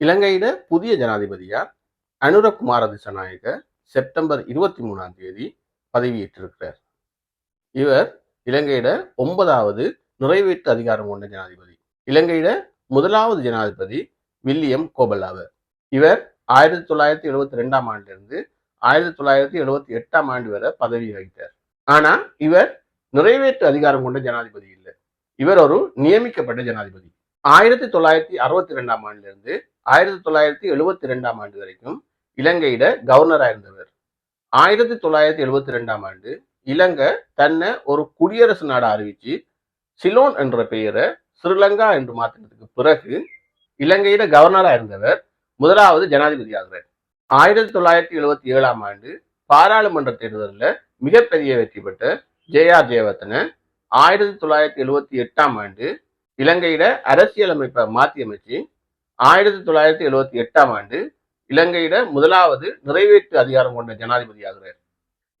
இலங்கையிட புதிய ஜனாதிபதியார் அனுரகுமார திசநாயக செப்டம்பர் இருபத்தி மூணாம் தேதி பதவியேற்றிருக்கிறார். இவர் இலங்கையிட ஒன்பதாவது நிறைவேற்று அதிகாரம் கொண்ட ஜனாதிபதி. இலங்கையிட முதலாவது ஜனாதிபதி வில்லியம் கோபல்லாவர் இவர் ஆயிரத்தி தொள்ளாயிரத்தி எழுபத்தி ரெண்டாம் ஆண்டிலிருந்து ஆயிரத்தி தொள்ளாயிரத்தி எழுபத்தி எட்டாம் ஆண்டு வரை பதவி வகித்தார். ஆனா இவர் நிறைவேற்று அதிகாரம் கொண்ட ஜனாதிபதி இல்லை. இவர் ஒரு நியமிக்கப்பட்ட ஜனாதிபதி. ஆயிரத்தி தொள்ளாயிரத்தி அறுபத்தி ரெண்டாம் ஆண்டிலிருந்து ஆயிரத்தி தொள்ளாயிரத்தி எழுபத்தி ரெண்டாம் ஆண்டு வரைக்கும் இலங்கையில கவர்னரா இருந்தவர் ஆயிரத்தி தொள்ளாயிரத்தி எழுபத்தி ரெண்டாம் ஆண்டு இலங்கை தன்னை ஒரு குடியரசு நாடா அறிவிச்சு சிலோன் என்ற பெயரை ஸ்ரீலங்கா என்று மாற்றினதுக்கு பிறகு இலங்கையில கவர்னரா இருந்தவர் முதலாவது ஜனாதிபதி ஆகிறார். ஆயிரத்தி தொள்ளாயிரத்தி எழுபத்தி ஏழாம் ஆண்டு பாராளுமன்ற தேர்தலில் மிகப்பெரிய வெற்றி பெற்ற ஜே ஆர் ஜெயவர்தன ஆயிரத்தி தொள்ளாயிரத்தி எழுபத்தி எட்டாம் ஆண்டு இலங்கையில அரசியலமைப்பை மாற்றி அமைச்சு ஆயிரத்தி தொள்ளாயிரத்தி எழுபத்தி எட்டாம் ஆண்டு இலங்கையிட முதலாவது நிறைவேற்று அதிகாரம் கொண்ட ஜனாதிபதி ஆகிறார்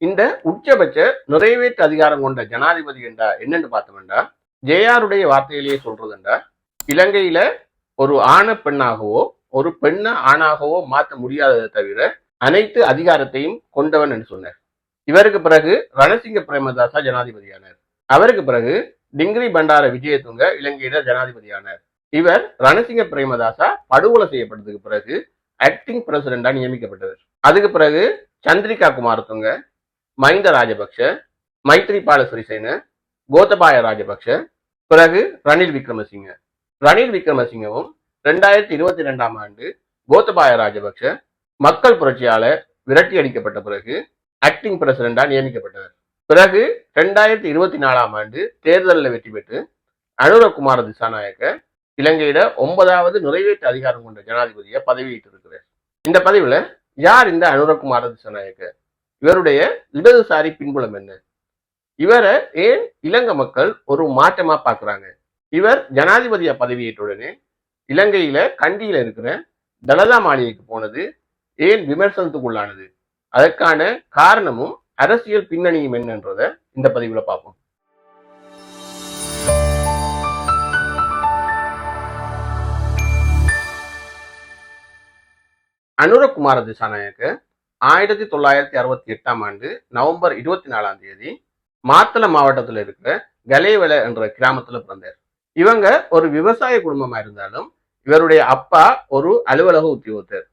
இந்த உச்சபட்ச நிறைவேற்று அதிகாரம் கொண்ட ஜனாதிபதி என்றா என்னன்னு பார்த்தோம்னா ஜேஆருடைய வார்த்தையிலேயே சொல்றதுண்டா இலங்கையில ஒரு ஆண பெண்ணாகவோ ஒரு பெண்ண ஆணாகவோ மாற்ற முடியாததை தவிர அனைத்து அதிகாரத்தையும் கொண்டவன் என்று சொன்னார். இவருக்கு பிறகு ரணசிங்க பிரேமதாசா ஜனாதிபதியானார். அவருக்கு பிறகு டிங்கிரி பண்டார விஜயதுங்க இலங்கையில ஜனாதிபதியானார். இவர் ரணசிங்க பிரேமதாசா படுகொலை செய்யப்பட்டதுக்கு பிறகு ஆக்டிங் பிரசிடண்டா நியமிக்கப்பட்டவர். அதுக்கு பிறகு சந்திரிகா குமாரத்துங்க மஹிந்த ராஜபக்ஷ மைத்ரிபால சிறிசேன கோத்தபாய ராஜபக்ஷ பிறகு ரணில் விக்ரமசிங்க. ரணில் விக்ரமசிங்கவும் ரெண்டாயிரத்தி இருபத்தி ரெண்டாம் ஆண்டு கோத்தபாய ராஜபக்ஷ மக்கள் புரட்சியால விரட்டி அடிக்கப்பட்ட பிறகு ஆக்டிங் பிரசிடண்டா நியமிக்கப்பட்டவர். பிறகு ரெண்டாயிரத்தி இருபத்தி நாலாம் ஆண்டு தேர்தலில் வெற்றி பெற்று அனுரகுமார திசாநாயக்க இலங்கையில ஒன்பதாவது நிறைவேற்று அதிகாரம் கொண்ட ஜனாதிபதியை பதவியேற்றிருக்கிறார் இந்த பதவியில யார் இந்த அனுரகுமார திசநாயக்க இவருடைய இடதுசாரி பின்புலம் என்ன? இவரை ஏன் இலங்கை மக்கள் ஒரு மாற்றமா பாக்குறாங்க இவர் ஜனாதிபதியா பதவியேற்றுடனே இலங்கையில கண்டியில இருக்கிற தலதா மாளிகைக்கு போனது ஏன் விமர்சனத்துக்குள்ளானது? அதற்கான காரணமும் அரசியல் பின்னணியும் என்னன்றத இந்த பதிவுல பார்ப்போம். அனுரகுமார திசாநாயக்கு ஆயிரத்தி தொள்ளாயிரத்தி அறுபத்தி எட்டாம் ஆண்டு நவம்பர் இருபத்தி நாலாம் தேதி மாத்தள மாவட்டத்தில் இருக்கிற கலேவல என்ற கிராமத்துல பிறந்தார். இவங்க ஒரு விவசாய குடும்பமா இருந்தாலும் இவருடைய அப்பா ஒரு அலுவலக உத்தியோகத்தர்.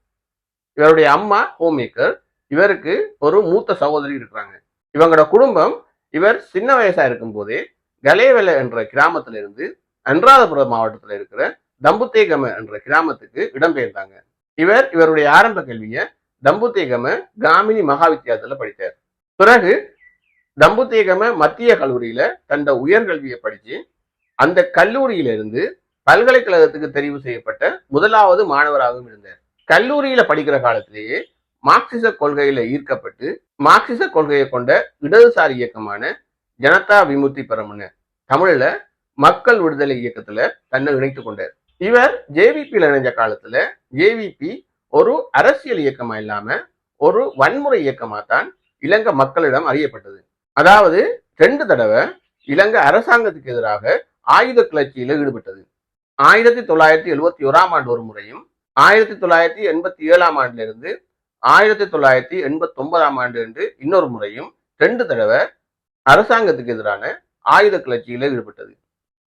இவருடைய அம்மா ஹோம் மேக்கர் இவருக்கு ஒரு மூத்த சகோதரி இருக்கிறாங்க. இவங்களோட குடும்பம் இவர் சின்ன வயசா இருக்கும் போதே கலேவல என்ற கிராமத்துல இருந்து மாவட்டத்தில் மாவட்டத்துல இருக்கிற தம்புத்தேகம என்ற கிராமத்துக்கு இடம்பெயர்ந்தாங்க. இவர் இவருடைய ஆரம்ப கல்வியை தம்புத்தேகம காமினி மகா வித்தியாலயத்துல படித்தார் பிறகு தம்புத்தேகம மத்திய கல்லூரியில தந்த உயர்கல்வியை படிச்சு அந்த கல்லூரியிலிருந்து பல்கலைக்கழகத்துக்கு தெரிவு செய்யப்பட்ட முதலாவது மாணவராகவும் இருந்தார். கல்லூரியில படிக்கிற காலத்திலேயே மார்க்சிச கொள்கையில ஈர்க்கப்பட்டு மார்க்சிச கொள்கையை கொண்ட இடதுசாரி இயக்கமான ஜனதா விமுக்தி பெரமுன தமிழ்ல மக்கள் விடுதலை இயக்கத்துல தன்னை இணைத்துக் கொண்டார். இவர் ஜேவிபியில் இணைஞ்ச காலத்துல ஜேவிபி ஒரு அரசியல் இயக்கமா இல்லாம ஒரு வன்முறை இயக்கமா தான் இலங்கை மக்களிடம் அறியப்பட்டது. அதாவது ரெண்டு தடவை இலங்கை அரசாங்கத்துக்கு எதிராக ஆயுத கிளர்ச்சியில ஈடுபட்டது. ஆயிரத்தி தொள்ளாயிரத்தி எழுபத்தி ஓராம் ஆண்டு ஒரு முறையும் ஆயிரத்தி தொள்ளாயிரத்தி எண்பத்தி ஏழாம் ஆண்டிலிருந்து ஆயிரத்தி தொள்ளாயிரத்தி எண்பத்தி ஒன்பதாம் ஆண்டு என்று இன்னொரு முறையும் ரெண்டு தடவை அரசாங்கத்துக்கு எதிரான ஆயுத கிளர்ச்சியில ஈடுபட்டது.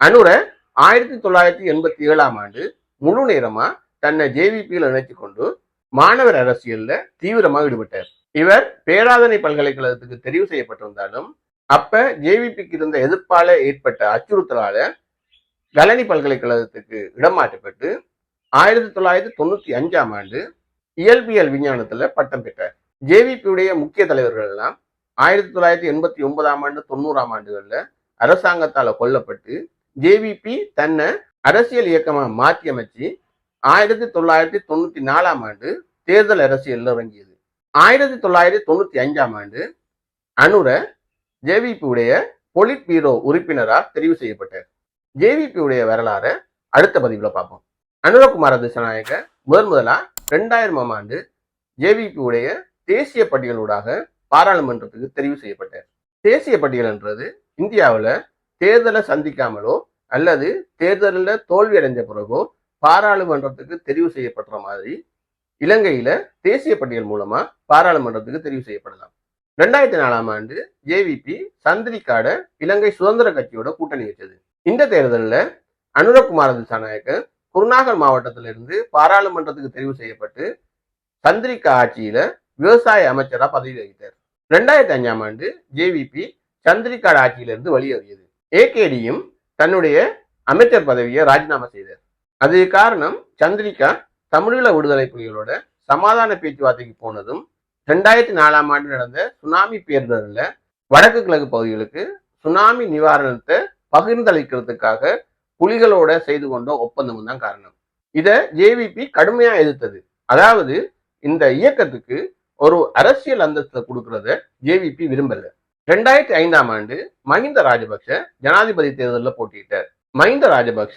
அனுர ஆயிரத்தி தொள்ளாயிரத்தி எண்பத்தி ஏழாம் ஆண்டு முழு நேரமா தன்னை ஜேவிபியில் இணைத்து கொண்டு மாணவர் அரசியல்ல தீவிரமாக ஈடுபட்டார். இவர் பேராதனை பல்கலைக்கழகத்துக்கு தெரிவு செய்யப்பட்டிருந்தாலும் அப்ப ஜேவிபிக்கு இருந்த எதிர்ப்பால ஏற்பட்ட அச்சுறுத்தலால கலனி பல்கலைக்கழகத்துக்கு இடமாற்றப்பட்டு ஆயிரத்தி தொள்ளாயிரத்தி தொண்ணூத்தி அஞ்சாம் ஆண்டு இயல்பியல் விஞ்ஞானத்துல பட்டம் பெற்றார். ஜேவிபியுடைய முக்கிய தலைவர்கள் எல்லாம் ஆயிரத்தி தொள்ளாயிரத்தி எண்பத்தி ஒன்பதாம் ஆண்டு தொண்ணூறாம் ஆண்டுகள்ல அரசாங்கத்தால கொல்லப்பட்டு ஜேவிபி தன்னை அரசியல் இயக்கமாக மாற்றி அமைச்சு ஆயிரத்தி தொள்ளாயிரத்தி தொண்ணூத்தி நாலாம் ஆண்டு தேர்தல் அரசியலில் இறங்கியது. ஆயிரத்தி தொள்ளாயிரத்தி தொண்ணூத்தி அஞ்சாம் ஆண்டு அனுர ஜேவிபி உடைய பொலிட் பீரோ உறுப்பினரா தெரிவு செய்யப்பட்டார். ஜேவிபி உடைய வரலாறை அடுத்த பதிவுல பார்ப்போம். அனுரகுமார திசநாயக முதன் முதலா ரெண்டாயிரமாம் ஆண்டு ஜேவிபி உடைய தேசிய பட்டியலூடாக பாராளுமன்றத்துக்கு தெரிவு செய்யப்பட்டார். தேசிய பட்டியல்ன்றது இந்தியாவில் தேர்தலை சந்திக்காமலோ அல்லது தேர்தலில் தோல்வி பிறகோ பாராளுமன்றத்துக்கு தெரிவு செய்யப்படுற மாதிரி இலங்கையில தேசிய பட்டியல் மூலமா பாராளுமன்றத்துக்கு தெரிவு செய்யப்படலாம். ரெண்டாயிரத்தி நாலாம் ஆண்டு ஜேவிபி சந்திரிக்காட இலங்கை சுதந்திர கட்சியோட கூட்டணி வச்சது. இந்த தேர்தலில் அனுரகுமார திசாநாயக்க குருநாகல் மாவட்டத்திலிருந்து பாராளுமன்றத்துக்கு தெரிவு செய்யப்பட்டு சந்திரிகா ஆட்சியில விவசாய அமைச்சரா பதவி வகித்தார். ரெண்டாயிரத்தி அஞ்சாம் ஆண்டு ஜேவிபி சந்திரிகாட் ஆட்சியிலிருந்து வெளியேறியது. ஏகேடியும் தன்னுடைய அமைச்சர் பதவியை ராஜினாமா செய்தார். அது காரணம் சந்திரிகா தமிழீழ விடுதலை புலிகளோட சமாதான பேச்சுவார்த்தைக்கு போனதும் ரெண்டாயிரத்தி நாலாம் ஆண்டு நடந்த சுனாமி பேரிடரில் வடக்கு கிழக்கு பகுதிகளுக்கு சுனாமி நிவாரணத்தை பகிர்ந்தளிக்கிறதுக்காக புலிகளோட செய்து கொண்ட ஒப்பந்தமும் தான் காரணம். இதை ஜேவிபி கடுமையா எதிர்த்தது. அதாவது இந்த இயக்கத்துக்கு ஒரு அரசியல் அந்தஸ்தை கொடுக்கறத ஜேவிபி விரும்பல. ரெண்டாயிரத்தி ஐந்தாம் ஆண்டு மஹிந்த ராஜபக்ஷ ஜனாதிபதி தேர்தலில் போட்டியிட்டார். மஹிந்த ராஜபக்ஷ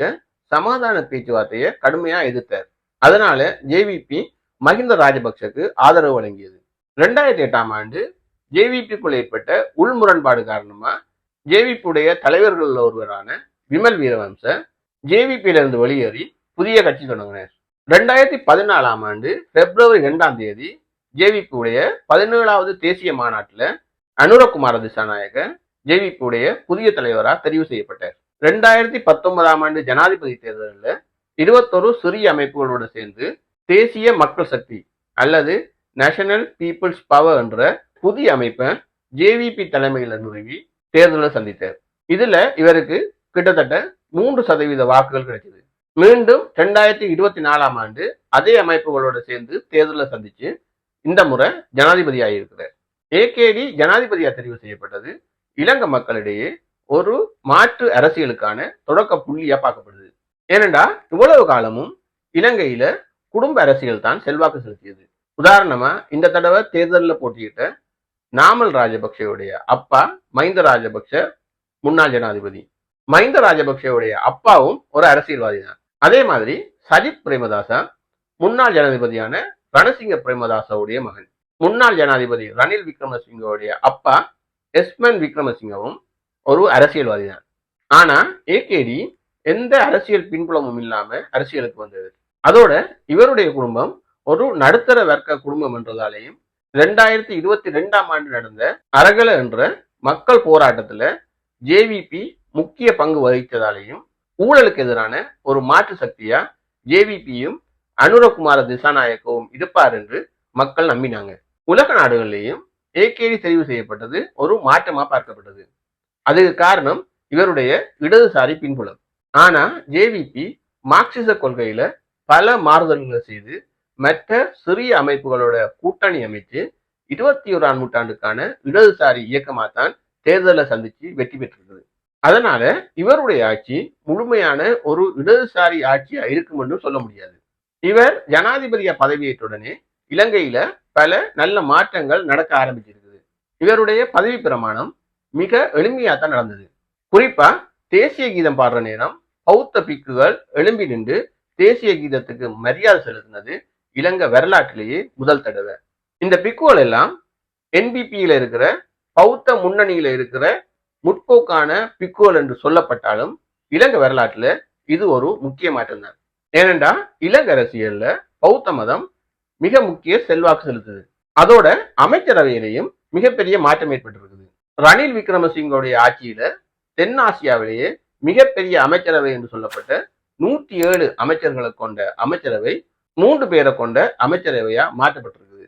சமாதான பேச்சுவார்த்தையை கடுமையா எதிர்த்தார். அதனால ஜேவிபி மஹிந்த ராஜபக்ஷக்கு ஆதரவு வழங்கியது. ரெண்டாயிரத்தி எட்டாம் ஆண்டு ஜேவிபிக்குள் ஏற்பட்ட உள் முரண்பாடு காரணமா ஜேவிபியுடைய தலைவர்களில் ஒருவரான விமல் வீரவம்ச ஜேவிபியிலிருந்து வெளியேறி புதிய கட்சி தொடங்கினார். ரெண்டாயிரத்தி பதினாலாம் ஆண்டு பிப்ரவரி இரண்டாம் தேதி ஜேவிபியுடைய பதினேழாவது தேசிய மாநாட்டில் அனுரகுமார திசாநாயக ஜேவிபியுடைய புதிய தலைவராக தெரிவு செய்யப்பட்டார். ரெண்டாயிரத்தி பத்தொன்பதாம் ஆண்டு ஜனாதிபதி தேர்தலில் இருபத்தொரு சிறிய அமைப்புகளோடு சேர்ந்து தேசிய மக்கள் சக்தி அல்லது நேஷனல் பீப்புள்ஸ் பவர் என்ற புதிய அமைப்பை ஜேவிபி தலைமையில் நிறுவி தேர்தலில் சந்தித்தார். இதுல இவருக்கு கிட்டத்தட்ட மூன்று சதவீத வாக்குகள் கிடைச்சது மீண்டும் ரெண்டாயிரத்தி இருபத்தி நாலாம் ஆண்டு அதே அமைப்புகளோடு சேர்ந்து தேர்தலில் சந்திச்சு இந்த முறை ஜனாதிபதி ஆகியிருக்கிறார் ஏகேடி ஜனாதிபதியா தெரிவு செய்யப்பட்டது. இலங்கை மக்களிடையே ஒரு மாற்று அரசியலுக்கான தொடக்க புள்ளியா பார்க்கப்படுது. ஏனென்றா இவ்வளவு காலமும் இலங்கையில குடும்ப அரசியல் தான் செல்வாக்கு செலுத்தியது. உதாரணமா இந்த தடவை தேர்தலில் போட்டியிட்ட நாமல் ராஜபக்சேவுடைய அப்பா மஹிந்த ராஜபக்ஷ முன்னாள் ஜனாதிபதி. மஹிந்த ராஜபக்சேவுடைய அப்பாவும் ஒரு அரசியல்வாதி தான் அதே மாதிரி சஜித் பிரேமதாசா முன்னாள் ஜனாதிபதியான ரணசிங்க பிரேமதாசாவுடைய மகன். முன்னாள் ஜனாதிபதி ரணில் விக்ரமசிங்கோடைய அப்பா எஸ்மன் விக்ரமசிங்கவும் ஒரு அரசியல்வாதி தான் ஆனா ஏகேடி எந்த அரசியல் பின்புலமும் இல்லாம அரசியலுக்கு வந்தது. அதோட இவருடைய குடும்பம் ஒரு நடுத்தர வர்க்க குடும்பம் என்றதாலேயும் ரெண்டாயிரத்தி இருபத்தி ரெண்டாம் ஆண்டு நடந்த அரகல என்ற மக்கள் போராட்டத்துல ஜேவிபி முக்கிய பங்கு வகித்ததாலேயும் ஊழலுக்கு எதிரான ஒரு மாற்று சக்தியா ஜேவிபியும் அனுரகுமார திசாநாயக்கவும் இருப்பார் என்று மக்கள் நம்பினாங்க. உலக நாடுகளிலேயும் ஏகேடி தெரிவு செய்யப்பட்டது ஒரு மாற்றமா பார்க்கப்பட்டது. அதுக்கு காரணம் இவருடைய இடதுசாரி பின்புலம். ஆனா ஜேவிபி மார்க்சிச கொள்கையில பல மாறுதல்களை செய்து மற்ற சிறிய அமைப்புகளோட கூட்டணி அமைச்சு இருபத்தி ஓராம் நூற்றாண்டுக்கான இடதுசாரி இயக்கமா தான் தேர்தலை சந்திச்சு வெற்றி பெற்றிருக்குது அதனால இவருடைய ஆட்சி முழுமையான ஒரு இடதுசாரி ஆட்சியா இருக்கும் என்று சொல்ல முடியாது. இவர் ஜனாதிபதிய பதவியேற்றுடனே இலங்கையில பல நல்ல மாற்றங்கள் நடக்க ஆரம்பிச்சிருக்குது. இவருடைய பதவி பிரமாணம் மிக எளிமையா தான் நடந்தது. குறிப்பா தேசிய கீதம் பாடுற நேரம் பௌத்த பிக்குகள் எழும்பி நின்று தேசிய கீதத்துக்கு மரியாதை செலுத்தினது இலங்கை வரலாற்றிலேயே முதல் தடவை. இந்த பிக்குகள் எல்லாம் என்பிபியில இருக்கிற பௌத்த முன்னணியில இருக்கிற முற்போக்கான பிக்குகள் என்று சொல்லப்பட்டாலும் இலங்கை வரலாற்றுல இது ஒரு முக்கிய மாற்றம் தான். ஏனென்றா இலங்கை அரசியல்ல பௌத்த மதம் மிக முக்கிய செல்வாக்கு செலுத்துது. அதோட அமைச்சரவையிலையும் மிகப்பெரிய மாற்றம் ஏற்பட்டிருக்குது. ரணில் விக்ரமசிங்கோடைய ஆட்சியில தென்னாசியாவிலேயே மிகப்பெரிய அமைச்சரவை என்று சொல்லப்பட்ட நூற்றி ஏழு அமைச்சர்களை கொண்ட அமைச்சரவை மூன்று பேரை கொண்ட அமைச்சரவையா மாற்றப்பட்டிருக்குது.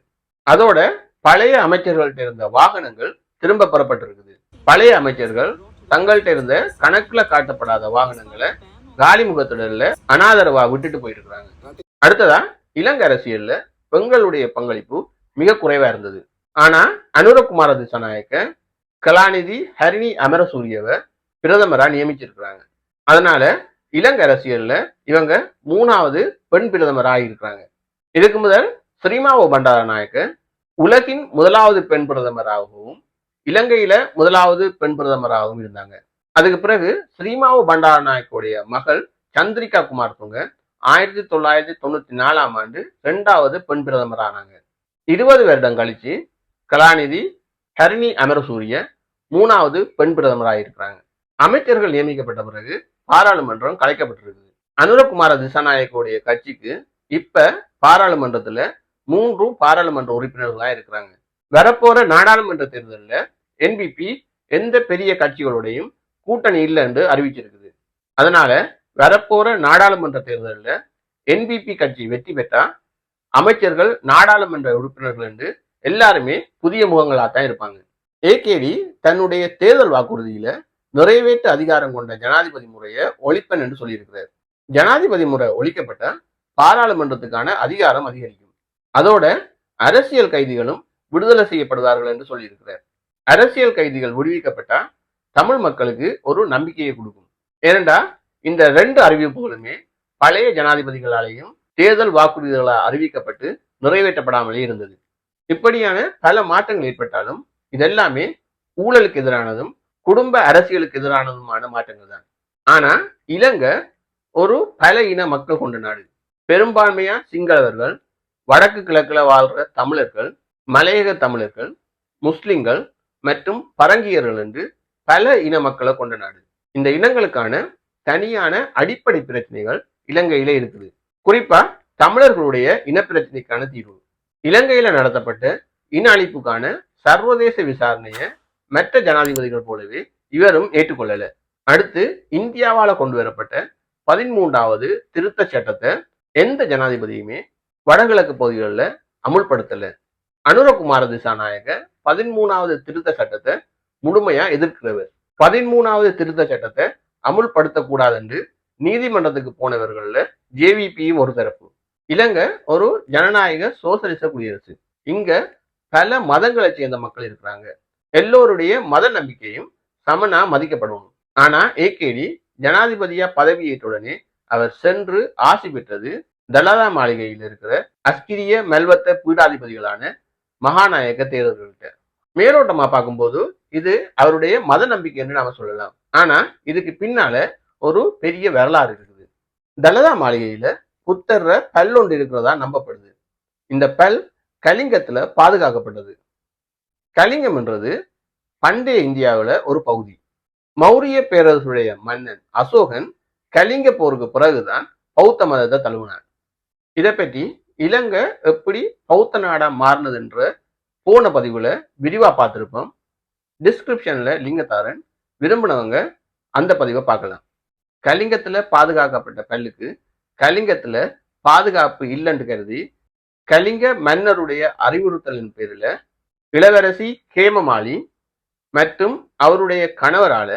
அதோட பழைய அமைச்சர்கள்ட்ட இருந்த வாகனங்கள் திரும்ப பெறப்பட்டிருக்குது. பழைய அமைச்சர்கள் தங்கள்கிட்ட இருந்த கணக்குல காட்டப்படாத வாகனங்களை காலிமுகத்திடல அனாதரவா விட்டுட்டு போயிட்டு இருக்காங்க. அடுத்ததா இலங்கை அரசியல்ல பெண்களுடைய பங்களிப்பு மிக குறைவா இருந்தது. ஆனா அனுரகுமார திசாநாயக்க கலாநிதி ஹரிணி அமரசூரியவை பிரதமரா நியமிச்சிருக்கிறாங்க. அதனால இலங்கை அரசியல்ல இவங்க மூணாவது பெண் பிரதமரா இருக்கிறாங்க இதுக்கு முதல் ஸ்ரீமாவோ பண்டாரநாயக்க உலகின் முதலாவது பெண் பிரதமராகவும் இலங்கையில முதலாவது பெண் பிரதமராகவும் இருந்தாங்க. அதுக்கு பிறகு ஸ்ரீமாவோ பண்டாரநாயக்கோடைய மகள் சந்திரிகா குமார் துங்க ஆயிரத்தி தொள்ளாயிரத்தி தொண்ணூத்தி நாலாம் ஆண்டு இரண்டாவது பெண் பிரதமர் ஆனாங்க இருபது வருடம் கழிச்சு கலாநிதி ஹரிணி அமரசூரிய மூணாவது பெண் பிரதமராக இருக்கிறாங்க அமைச்சர்கள் நியமிக்கப்பட்ட பிறகு பாராளுமன்றம் கலைக்கப்பட்டிருக்குது. அனுரகுமார திசாநாயக்கோடைய கட்சிக்கு இப்ப பாராளுமன்றத்துல மூன்று பாராளுமன்ற உறுப்பினர்களா இருக்கிறாங்க. வரப்போற நாடாளுமன்ற தேர்தலில் என்பிபி எந்த பெரிய கட்சிகளுடையும் கூட்டணி இல்லை என்று அறிவிச்சிருக்குது. அதனால வரப்போற நாடாளுமன்ற தேர்தலில் என்பிபி கட்சி வெற்றி பெற்றா அமைச்சர்கள் நாடாளுமன்ற உறுப்பினர்கள் என்று எல்லாருமே புதிய முகங்களாக தான் இருப்பாங்க. ஏகேடி தன்னுடைய தேர்தல் வாக்குறுதியில நிறைவேற்று அதிகாரம் கொண்ட ஜனாதிபதி முறையை ஒழிப்பன் என்று சொல்லியிருக்கிறார். ஜனாதிபதி முறை ஒழிக்கப்பட்ட பாராளுமன்றத்துக்கான அதிகாரம் அதிகரிக்கும். அதோட அரசியல் கைதிகளும் விடுதலை செய்யப்படுவார்கள் என்று சொல்லியிருக்கிறார். அரசியல் கைதிகள் விடுவிக்கப்பட்டா தமிழ் மக்களுக்கு ஒரு நம்பிக்கையை கொடுக்கும். ஏனென்றா இந்த ரெண்டு அறிவிப்புகளுமே பழைய ஜனாதிபதிகளாலேயும் தேர்தல் வாக்குறுதிகளால் அறிவிக்கப்பட்டு நிறைவேற்றப்படாமலே இருந்தது. இப்படியான பல மாற்றங்கள் ஏற்பட்டாலும் இதெல்லாமே ஊழலுக்கு எதிரானதும் குடும்ப அரசியலுக்கு எதிரானதுமான மாற்றங்கள் தான். ஆனா இலங்கை ஒரு பல இன மக்கள் கொண்ட நாடு. பெரும்பான்மையா சிங்களவர்கள் வடக்கு கிழக்குல வாழ்ற தமிழர்கள் மலையக தமிழர்கள் முஸ்லிம்கள் மற்றும் பரங்கியர்கள் என்று பல இன மக்களை கொண்ட நாடு. இந்த இனங்களுக்கான தனியான அடிப்படை பிரச்சனைகள் இலங்கையில இருக்குது. குறிப்பா தமிழர்களுடைய இனப்பிரச்சனைக்கான தீர்வு. இலங்கையில நடத்தப்பட்ட இன அழிப்புக்கான சர்வதேச விசாரணையை மற்ற ஜனாதிபதிகள் போலவே இவரும் ஏற்றுக்கொள்ளல. அடுத்து இந்தியாவால கொண்டு வரப்பட்ட பதிமூன்றாவது திருத்த சட்டத்தை எந்த ஜனாதிபதியுமே வடகிழக்கு பகுதிகளில் அமுல்படுத்தல. அனுரகுமார திசாநாயக பதிமூணாவது திருத்த சட்டத்தை முழுமையா எதிர்க்கிறவர். பதிமூணாவது திருத்த சட்டத்தை அமுல்படுத்தக்கூடாது என்று நீதிமன்றத்துக்கு போனவர்கள்ல ஜேவிபியும் ஒரு தரப்பு. இலங்கை ஒரு ஜனநாயக சோசலிச குடியரசு. இங்க பல மதங்களை சேர்ந்த மக்கள் இருக்கிறாங்க. எல்லோருடைய மத நம்பிக்கையும் சமனா மதிக்கப்படணும் ஆனா ஏகேடி ஜனாதிபதியா பதவி ஏற்றுடனே அவர் சென்று ஆசி பெற்றது தலாதா மாளிகையில் இருக்கிற அஸ்கிரிய மெல்வத்த பீடாதிபதிகளான மகாநாயக தேர்தல்கள்கிட்ட மேலோட்டமா பார்க்கும்போது இது அவருடைய மத நம்பிக்கை என்று நாம சொல்லலாம். ஆனா இதுக்கு பின்னால ஒரு பெரிய வரலாறு இருக்குது. தலதா மாளிகையில புத்தர்ற பல் ஒன்று இருக்கிறதா நம்பப்படுது. இந்த பல் கலிங்கத்துல பாதுகாக்கப்பட்டது. கலிங்கம் என்றது பண்டைய இந்தியாவுல ஒரு பகுதி. மௌரிய பேரரசுடைய மன்னன் அசோகன் கலிங்க போருக்கு பிறகுதான் பௌத்த மதத்தை தழுவினார் இதை பற்றி இலங்கை எப்படி பௌத்த நாடா மாறினதுன்ற போன பதிவுல விரிவா பார்த்திருப்போம். டிஸ்கிரிப்ஷன்ல லிங்கத்தாரன் விரும்பினவங்க அந்த பதிவை பார்க்கலாம். கலிங்கத்துல பாதுகாக்கப்பட்ட கல்லுக்கு கலிங்கத்துல பாதுகாப்பு இல்லைன்னு கருதி கலிங்க மன்னருடைய அறிவுறுத்தலின் பேரில் இளவரசி ஹேமமாலி மற்றும் அவருடைய கணவரால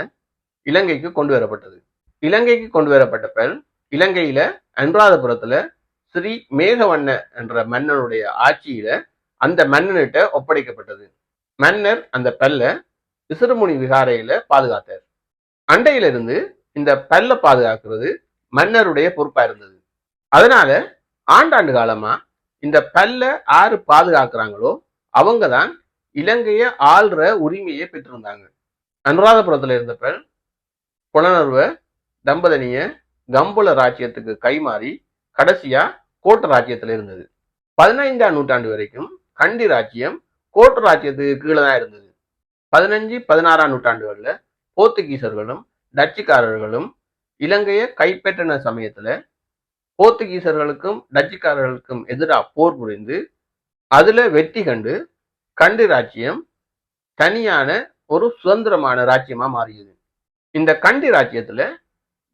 இலங்கைக்கு கொண்டு வரப்பட்டது. இலங்கைக்கு கொண்டு வரப்பட்ட பெண் இலங்கையில அனுராதபுரத்துல ஸ்ரீ மேகவண்ண என்ற மன்னனுடைய ஆட்சியில அந்த மன்னனிட்ட ஒப்படைக்கப்பட்டது. மன்னர் அந்த பெல்ல விசிறுமுனி விகாரையில பாதுகாத்தார். அண்டையிலிருந்து இந்த பல்ல பாதுகாக்கிறது மன்னருடைய பொறுப்பா இருந்தது. அதனால ஆண்டாண்டு காலமா இந்த பல்ல ஆறு பாதுகாக்கிறாங்களோ அவங்க தான் இலங்கைய ஆள்ற உரிமையை பெற்றிருந்தாங்க. அனுராதபுரத்துல இருந்த பெண் புலனர்வ தம்பதனிய கம்புல ராஜ்யத்துக்கு கைமாறி கடைசியா கோட்ட ராஜ்யத்துல இருந்தது. பதினைந்தாம் நூற்றாண்டு வரைக்கும் கண்டி ராஜ்யம் கோட்ட ராஜ்யத்துக்கு கீழே தான் இருந்தது. பதினஞ்சு பதினாறாம் நூற்றாண்டுகளில் போர்த்துகீசர்களும் டச்சுக்காரர்களும் இலங்கையை கைப்பற்றின சமயத்துல போர்த்துகீசர்களுக்கும் டச்சுக்காரர்களுக்கும் எதிராக போர் புரிந்து அதுல வெற்றி கண்டு கண்டி ராஜ்யம் தனியான ஒரு சுதந்திரமான ராஜ்யமா மாறியது. இந்த கண்டி ராஜ்யத்துல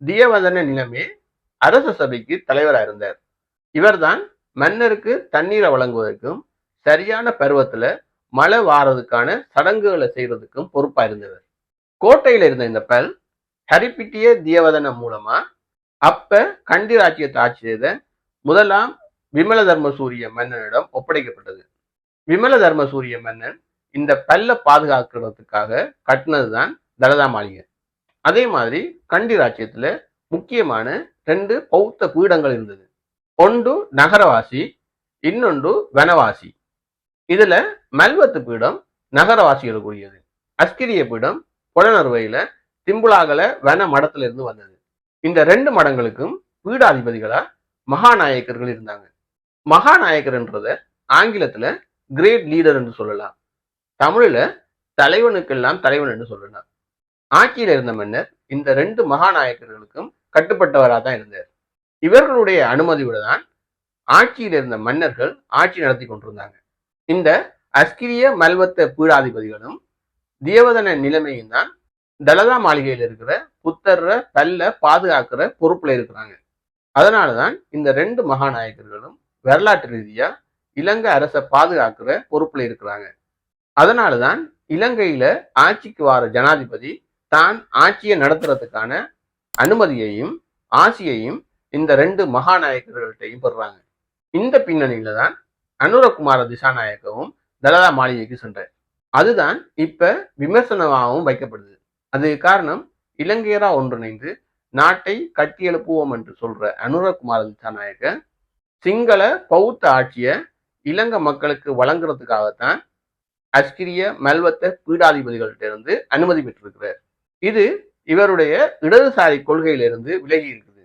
தியவதன நிலமே அரச சபைக்கு தலைவராக இருந்தார். இவர்தான் மன்னருக்கு தண்ணீரை வழங்குவதற்கும் சரியான பருவத்துல மழை வாரதுக்கான சடங்குகளை செய்யறதுக்கும் பொறுப்பா இருந்தவர். கோட்டையில இருந்த இந்த பல் ஹரிப்பிட்டிய தியவதன மூலமா அப்ப கண்டி ராஜ்யத்தை ஆட்சி செய்த முதலாம் விமல தர்மசூரிய மன்னனிடம் ஒப்படைக்கப்பட்டது. விமல தர்மசூரிய மன்னன் இந்த பல்ல பாதுகாக்கிறதுக்காக கட்டினதுதான் தலதா மாளிகை அதே மாதிரி கண்டி ராஜ்யத்துல முக்கியமான ரெண்டு பௌத்த பீடங்கள் இருந்தது. ஒன்று நகரவாசி இன்னொன்று வனவாசி. இதுல மல்வத்து பீடம் நகரவாசிகளுக்குரியது. அஸ்கிரிய பீடம் புலனறுவையில திம்புலாகல வன மடத்துல இருந்து வந்தது. இந்த ரெண்டு மடங்களுக்கும் பீடாதிபதிகளா மகாநாயக்கர்கள் இருந்தாங்க. மகாநாயக்கர்ன்றத ஆங்கிலத்துல கிரேட் லீடர் என்று சொல்லலாம். தமிழ்ல தலைவனுக்கெல்லாம் தலைவன் என்று சொல்லலாம். ஆட்சியில இருந்த மன்னர் இந்த ரெண்டு மகாநாயக்கர்களுக்கும் கட்டுப்பட்டவராக தான் இருந்தார். இவர்களுடைய அனுமதியோடு தான் ஆட்சியில் இருந்த மன்னர்கள் ஆட்சி நடத்தி கொண்டிருந்தாங்க. இந்த அஸ்கிரிய மல்வத்த பீடாதிபதிகளும் தேவதன நிலைமையும் தான் தலதா மாளிகையில் இருக்கிற புத்தர தள்ள பாதுகாக்கிற பொறுப்புல இருக்கிறாங்க. அதனாலதான் இந்த ரெண்டு மகாநாயகர்களும் வரலாற்று ரீதியா இலங்கை அரசை பாதுகாக்கிற பொறுப்புல இருக்கிறாங்க. அதனாலதான் இலங்கையில ஆட்சிக்கு வர ஜனாதிபதி தான் ஆட்சியை நடத்துறதுக்கான அனுமதியையும் ஆசியையும் இந்த ரெண்டு மகாநாயக்கர்கள்ட்டையும் பெறுறாங்க. இந்த பின்னணியில தான் அனுரகுமார திசாநாயக்கவும் தலதா மாளிகைக்கு சென்றார். அதுதான் இப்ப விமர்சனமாகவும் வைக்கப்படுது. அது காரணம் இலங்கையரா ஒன்றிணைந்து நாட்டை கட்டியெழுப்புவோம் என்று சொல்ற அனுரகுமார திசாநாயக்க சிங்கள பௌத்த ஆட்சியை இலங்கை மக்களுக்கு வழங்குறதுக்காகத்தான் அஸ்கிரிய மல்வத்த பீடாதிபதிகள்கிட்ட இருந்து அனுமதி பெற்றிருக்கிறார். இது இவருடைய இடதுசாரி கொள்கையிலிருந்து விலகி இருக்குது.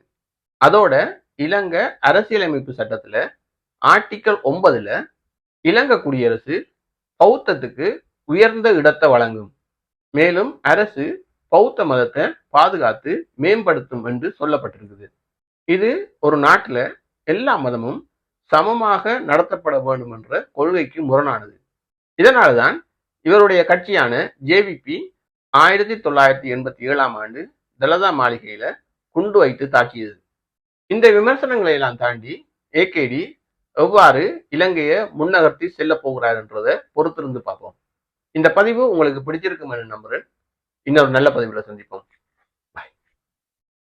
அதோட இலங்கை அரசியலமைப்பு சட்டத்துல ஆர்டிக்கல் ஒன்பதுல இலங்கை குடியரசு பௌத்தத்துக்கு உயர்ந்த இடத்தை வழங்கும். மேலும் அரசு பௌத்த மதத்தை பாதுகாத்து மேம்படுத்தும் என்று சொல்லப்பட்டிருக்குது. இது ஒரு நாட்டில் எல்லா மதமும் சமமாக நடத்தப்பட வேண்டும் என்ற கொள்கைக்கு முரணானது. இதனால்தான் இவருடைய கட்சியான ஜேவிபி ஆயிரத்தி தொள்ளாயிரத்தி எண்பத்தி ஏழாம் ஆண்டு தலதா மாளிகையில குண்டு வைத்து தாக்கியது. இந்த விமர்சனங்களை எல்லாம் தாண்டி ஏகேடி எவ்வாறு இலங்கையை முன்னகர்த்தி செல்ல போகிறாருன்றதை பொறுத்திருந்து பார்ப்போம். இந்த பதிவு உங்களுக்கு பிடிச்சிருக்கும் என்று நம்புறேன் இன்னொரு நல்ல பதிவில் சந்திப்போம்.